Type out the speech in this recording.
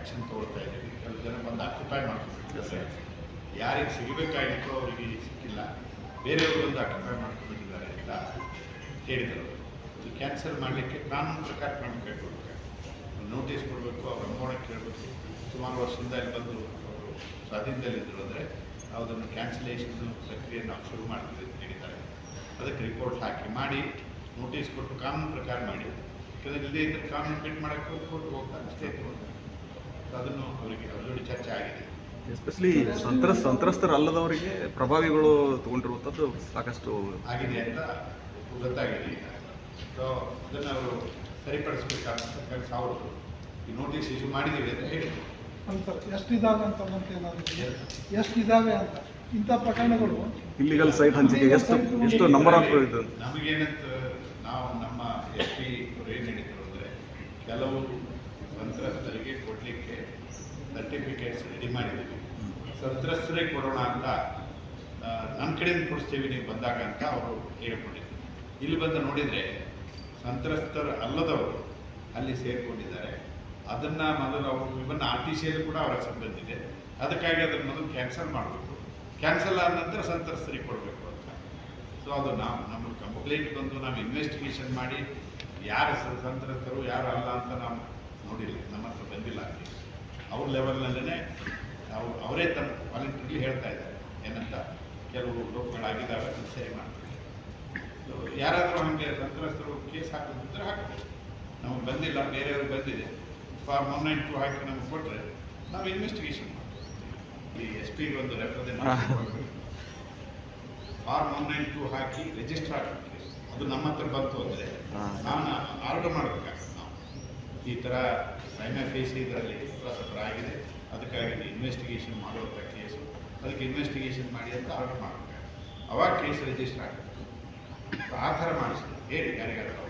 Action ತೊಗೊಳ್ತಾ ಇದ್ದೀವಿ. ಕೆಲವು ಜನ ಬಂದು ಆಕ್ಯುಪೈ ಮಾಡ್ಕೊಂಡಿದ್ದಾರೆ ಯಾರಿಗೆ ಸಿಗಬೇಕಾಗಿತ್ತು ಅವರಿಗೆ ಸಿಕ್ಕಿಲ್ಲ. ಬೇರೆಯವರು ಬಂದು ಆಕ್ಯುಪೈ ಮಾಡ್ಕೊಂಡಿದ್ದಾರೆ ಅಂತ ಹೇಳಿದರು. ಇದು ಕ್ಯಾನ್ಸಲ್ ಮಾಡಲಿಕ್ಕೆ ಕಾನೂನು ಪ್ರಕಾರ ಕ್ರಮ ಕೈಗೊಳ್ಬೇಕು ನೋಟಿಸ್ ಕೊಡಬೇಕು ಅವ್ರ ಅನುಮೋಣ ಕೇಳಬೇಕು. ಸುಮಾರು ವರ್ಷದಿಂದ ಇಲ್ಲಿ ಬಂದು ಅವರು ಸ್ವಾಧೀನದಲ್ಲಿದ್ದರು ಅಂದರೆ ಅದನ್ನು ಕ್ಯಾನ್ಸಲೇಷನ್ ಪ್ರಕ್ರಿಯೆ ನಾವು ಶುರು ಮಾಡ್ತೀವಿ ಅಂತ ಹೇಳಿದ್ದಾರೆ. ಅದಕ್ಕೆ ರಿಪೋರ್ಟ್ ಹಾಕಿ ಮಾಡಿ ನೋಟಿಸ್ ಕೊಟ್ಟು ಕಾನೂನು ಪ್ರಕಾರ ಮಾಡಿ. ಯಾಕಂದರೆ ಇಲ್ಲದೇ ಇದ್ದರೆ ಕಾನೂನು ಫಿಟ್ ಮಾಡೋಕ್ಕೆ ಕೋರ್ಟ್ಗೆ ಹೋಗ್ತಾರೆ ಅಷ್ಟೇ ಅದನ್ನು ಅವರಿಗೆ ಅವ್ರ ಜೋಡಿ ಚರ್ಚೆ ಆಗಿದೆ. ಎಸ್ಪೆಷಲಿ ಸಂತ್ರ ಸಂತ್ರಸ್ತರಲ್ಲದವರಿಗೆ ಪ್ರಭಾವಿಗಳು ತಗೊಂಡಿರುವಂಥದ್ದು ಸಾಕಷ್ಟು ಆಗಿದೆ ಅಂತ ಗೊತ್ತಾಗಿದೆ. ಈಗ ಸೊ ಅದನ್ನು ಅವರು ಸರಿಪಡಿಸ್ಬೇಕಾದಂಥ ಕೆಲಸ ಅವರು ಈ ನೋಟಿಸ್ ಇಶ್ಯೂ ಮಾಡಿದ್ದೀವಿ ಅಂತ ಹೇಳಿ ಎಷ್ಟು ಇದಾವೆ ಅಂತ ಮತ್ತೆ ಏನಾದ್ರು? ಎಷ್ಟಿದಾವೆ ಅಂತ? ಇಂಥ ಪ್ರಕರಣಗಳು ಇಲ್ಲಿಗಲ್ ಸೈಟ್ ಹಂಚಿಕೆ ಎಷ್ಟು ಎಷ್ಟು ನಂಬರ್ ಆಫ್ ಇದು? ನಮಗೇನಂತ ನಾವು ನಮ್ಮ ಎಸ್ ಪಿ ಏನು ಹೇಳಿದ್ರು ಅಂದರೆ ಕೆಲವು ಸರ್ಟಿಫಿಕೇಟ್ಸ್ ರೆಡಿ ಮಾಡಿದ್ದೀವಿ. ಸಂತ್ರಸ್ತರಿಗೆ ಕೊಡೋಣ ಅಂತ ನನ್ನ ಕಡೆಯಿಂದ ಕೊಡಿಸ್ತೀವಿ ನೀವು ಬಂದಾಗ ಅಂತ ಅವರು ಹೇಳ್ಕೊಂಡಿದ್ರು. ಇಲ್ಲಿ ಬಂದು ನೋಡಿದರೆ ಸಂತ್ರಸ್ತರು ಅಲ್ಲದವರು ಅಲ್ಲಿ ಸೇರಿಕೊಂಡಿದ್ದಾರೆ. ಅದನ್ನು ಮೊದಲು ಅವರು ಇವನ್ನ ಆರ್ ಟಿ ಸಿಯಲ್ಲಿ ಕೂಡ ಅವರ ಸಂಬಂಧಿದೆ ಅದಕ್ಕಾಗಿ ಅದನ್ನು ಮೊದಲು ಕ್ಯಾನ್ಸಲ್ ಮಾಡಬೇಕು ಕ್ಯಾನ್ಸಲ್ ಆದ ನಂತರ ಸಂತ್ರಸ್ತರಿಗೆ ಕೊಡಬೇಕು ಅಂತ. ಸೊ ಅದು ನಾವು ನಮ್ಮ ಕಂಪ್ಲೇಂಟ್ ಬಂದು ನಾವು ಇನ್ವೆಸ್ಟಿಗೇಷನ್ ಮಾಡಿ ಯಾರು ಸಂತ್ರಸ್ತರು ಯಾರು ಅಲ್ಲ ಅಂತ ನಾವು ನೋಡಿಲ್ಲ ನಮ್ಮ ಹತ್ರ ಬಂದಿಲ್ಲ ಅಲ್ಲಿ ಅವ್ರ ಲೆವೆಲ್ನಲ್ಲೇ ನಾವು ಅವರೇ ತಮ್ಮ ವಾಲಂಟಿಯರ್ಲಿ ಹೇಳ್ತಾ ಇದ್ದಾರೆ. ಏನಂತ ಕೆಲವು ಲೋಕಗಳಾಗಿದ್ದಾವೆ ಅದನ್ನು ಸರಿ ಮಾಡ್ತೀವಿ ಸೊ ಯಾರಾದರೂ ನಮಗೆ ಸಂತ್ರಸ್ತರು ಕೇಸ್ ಹಾಕೋದಿದ್ರೆ ಹಾಕಬೇಕು ನಮಗೆ ಬಂದಿಲ್ಲ ಬೇರೆಯವ್ರಿಗೆ ಬಂದಿದೆ. ಫಾರ್ಮ್ ಒನ್ ನೈನ್ ಟು ಹಾಕಿ ನಮಗೆ ಕೊಟ್ಟರೆ ನಾವು ಇನ್ವೆಸ್ಟಿಗೇಷನ್ ಮಾಡ್ತೀವಿ. ಈ ಎಸ್ ಪಿಗೆ ಒಂದು represent form one nine two ಹಾಕಿ ರಿಜಿಸ್ಟರ್ ಆಗ್ತೀವಿ ಅದು ನಮ್ಮ ಹತ್ರ ಬಂತು ಅಂದರೆ ನಾನು ಆರ್ಡರ್ ಮಾಡಬೇಕಾಗ್ತದೆ. ಈ ಥರ ಸೈನ ಫೇಸ್ ಇದರಲ್ಲಿ ಪ್ರಸತ್ರ ಆಗಿದೆ. ಅದಕ್ಕಾಗಿ ಇನ್ವೆಸ್ಟಿಗೇಷನ್ ಮಾಡುವಂಥ ಕೇಸು ಅದಕ್ಕೆ ಇನ್ವೆಸ್ಟಿಗೇಷನ್ ಮಾಡಿ ಅಂತ ಆರ್ಡರ್ ಮಾಡಬೇಕಾಗ್ತದೆ ಅವಾಗ ಕೇಸ್ ರಿಜಿಸ್ಟರ್ ಆಗುತ್ತೆ ಆ ಥರ ಮಾಡಿಸಿ ಹೇಳಿ ಯಾರಿಗಾರು